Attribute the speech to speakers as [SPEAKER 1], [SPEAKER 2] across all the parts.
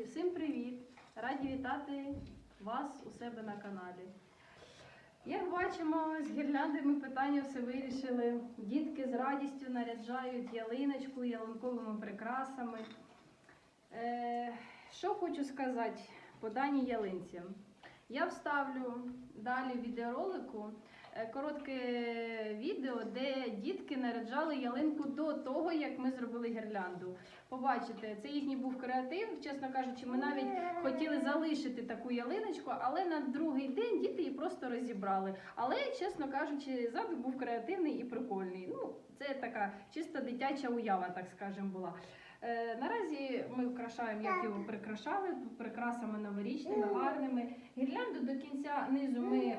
[SPEAKER 1] Друзі, всім привіт! Раді вітати вас у себе на каналі. Як бачимо, з гірлянди ми питання все вирішили. Дітки з радістю наряджають ялиночку ялинковими прикрасами. Е, що хочу сказати по даній ялинці. Я вставлю далі відеоролику коротке відео, де дітки наряджали ялинку до того, як ми зробили гірлянду. Побачите, це їхній був креатив. Чесно кажучи, ми навіть хотіли залишити таку ялиночку, але на другий день діти її просто розібрали. Але, чесно кажучи, задум був креативний і прикольний. Ну, це така чисто дитяча уява, так скажемо, була. Е, наразі ми вкрашаємо, як його прикрашали, прикрасами новорічними, гарними. Гірлянду до кінця низу ми е,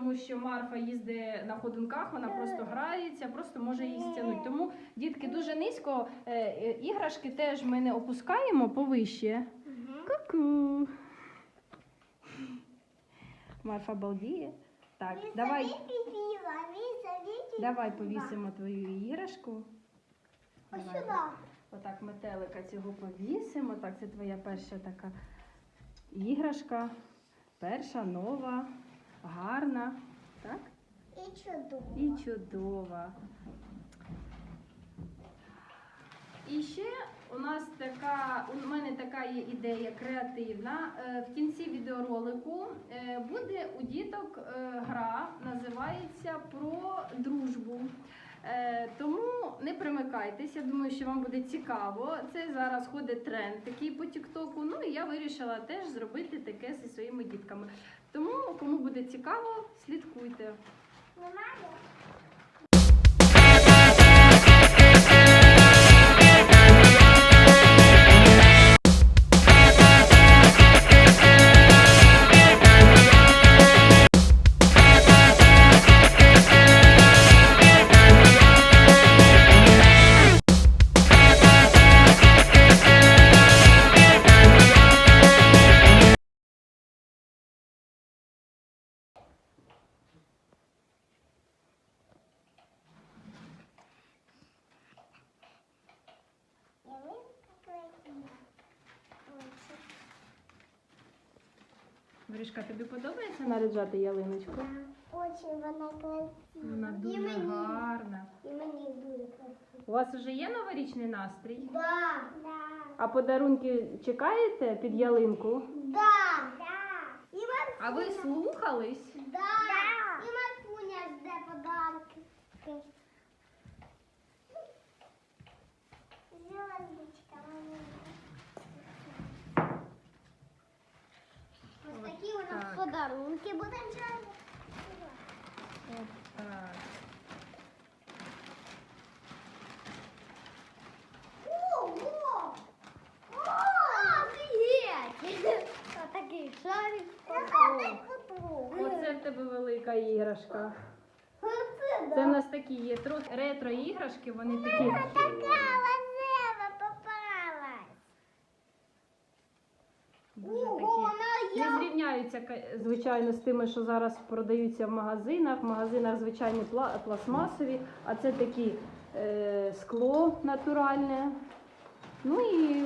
[SPEAKER 1] тому що Марфа їздить на ходунках, вона просто грається, просто може її стягнути. Тому дітки дуже низько. Е, е, іграшки теж ми не опускаємо повище. Ку-ку. Марфа балдіє. Так, давай, давай повісимо твою іграшку.
[SPEAKER 2] Ось сюди.
[SPEAKER 1] Отак метелика цього повісимо. Так, це твоя перша така іграшка. Перша, нова, гарна. Так?
[SPEAKER 2] І чудово.
[SPEAKER 1] І чудова. І ще у нас така, у мене така є ідея креативна. Е, В кінці відеоролику е, буде у діток е, гра, називається про дружбу. Тому не примикайтесь, я думаю, що вам буде цікаво. Це зараз ходить тренд такий по Тіктоку. Ну і я вирішила теж зробити таке зі своїми дітками. Тому, кому буде цікаво, слідкуйте.
[SPEAKER 2] Немає?
[SPEAKER 1] Марішка, тобі подобається наряджати ялиночку?
[SPEAKER 2] Очень вона красива.
[SPEAKER 1] Вона
[SPEAKER 2] І
[SPEAKER 1] дуже
[SPEAKER 2] мені.
[SPEAKER 1] гарна.
[SPEAKER 2] І мені дуже красиво.
[SPEAKER 1] У вас вже є новорічний настрій?
[SPEAKER 2] Да. Да.
[SPEAKER 1] А подарунки чекаєте під ялинку?
[SPEAKER 2] Да. Да. І.
[SPEAKER 1] А ви слухались?
[SPEAKER 2] Да. І Марфуня жде подарки. Зеленочка мені. Ось такі у нас
[SPEAKER 1] так.
[SPEAKER 2] подарунки будемо чекати.
[SPEAKER 1] От так.
[SPEAKER 2] Ого! О, офігеть! Отакий шарик.
[SPEAKER 1] Оце в тебе велика іграшка.
[SPEAKER 2] Оце,
[SPEAKER 1] Це в нас такі є ретро іграшки, вони такі.
[SPEAKER 2] Така лазева попалась.
[SPEAKER 1] Дуже
[SPEAKER 2] Ого,
[SPEAKER 1] такі.
[SPEAKER 2] вона
[SPEAKER 1] Не
[SPEAKER 2] я.
[SPEAKER 1] Зрівняються, звичайно, з тими, що зараз продаються в магазинах. В магазинах звичайні пластмасові, а це такі е, скло натуральне. Ну і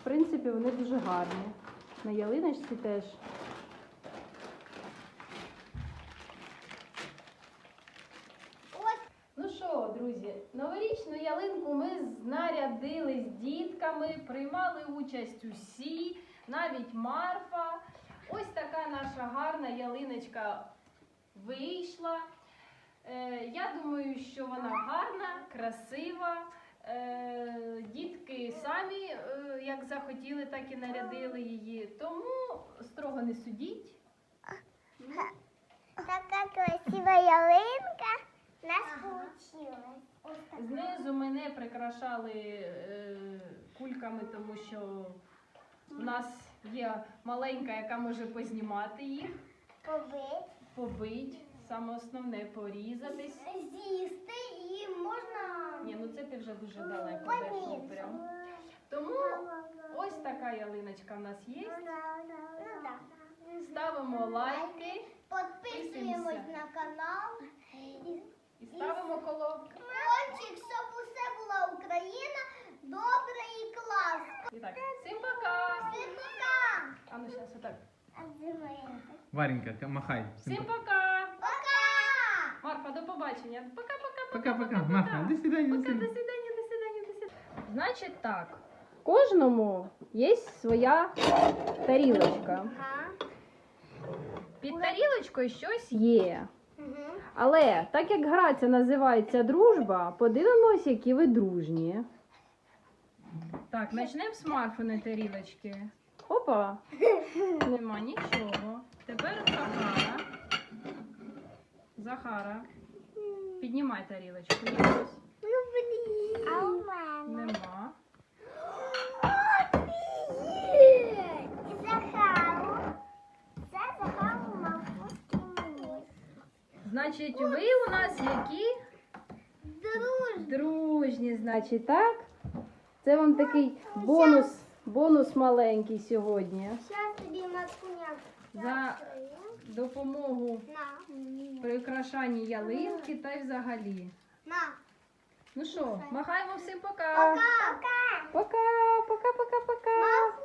[SPEAKER 1] в принципі вони дуже гарні. На ялиночці теж. Ну що, друзі, новорічну ялинку ми знарядили з дітками, приймали участь усі, навіть Марфа. Така гарна ялиночка вийшла. Е, я думаю, що вона гарна, красива. Е, дітки самі е, як захотіли, так і нарядили її. Тому строго не судіть.
[SPEAKER 2] така красива ялинка. У нас вийшла.
[SPEAKER 1] Знизу мене прикрашали кульками, тому що в нас є маленька, яка може познімати їх,
[SPEAKER 2] Побить.
[SPEAKER 1] побить, саме основне порізатись.
[SPEAKER 2] З'їсти і можна.
[SPEAKER 1] Ні, ну це ти вже дуже далеко зайшов прям. Тому ось така ялиночка в нас є.
[SPEAKER 2] Ну.
[SPEAKER 1] Ставимо лайки
[SPEAKER 2] Підписуємось на канал. І
[SPEAKER 1] ставимо коло.
[SPEAKER 2] Кончик, щоб усе була Україна. Добре і клас.
[SPEAKER 1] І так, всім пока!
[SPEAKER 2] Всім пока.
[SPEAKER 1] А ну зараз отак.
[SPEAKER 3] Варенька, махай.
[SPEAKER 1] Всім пока!
[SPEAKER 2] Пока.
[SPEAKER 1] Марфа, до побачення. Пока-пока.
[SPEAKER 3] Пока-пока. Марфа, до свидания.
[SPEAKER 1] Пока, до
[SPEAKER 3] свидания.
[SPEAKER 1] свидання, до свидання, до свидання. Значить так, кожному є своя тарілочка.
[SPEAKER 2] Ага.
[SPEAKER 1] Під тарілочкою щось є.
[SPEAKER 2] Угу.
[SPEAKER 1] Але так як гра ця називається дружба, подивимось, які ви дружні. Так, почнемо з Марфиної тарілочки. Опа! Нема нічого. Тепер Захара. Захара. Піднімай тарілочку. Є щось?
[SPEAKER 2] Ну, блін. А у мене?
[SPEAKER 1] Нема.
[SPEAKER 2] І Захару. Це Захару мавпушки мені.
[SPEAKER 1] Значить, ви у нас які?
[SPEAKER 2] Дружба.
[SPEAKER 1] Дружні, значить, так? Це вам такий бонус, бонус маленький сьогодні.
[SPEAKER 2] Зараз тобі Маркуняк.
[SPEAKER 1] За допомогу
[SPEAKER 2] На.
[SPEAKER 1] ялинки та й взагалі.
[SPEAKER 2] На.
[SPEAKER 1] Ну що, махаємо всім пока.
[SPEAKER 2] Пока. Пока.
[SPEAKER 1] Пока, пока, пока.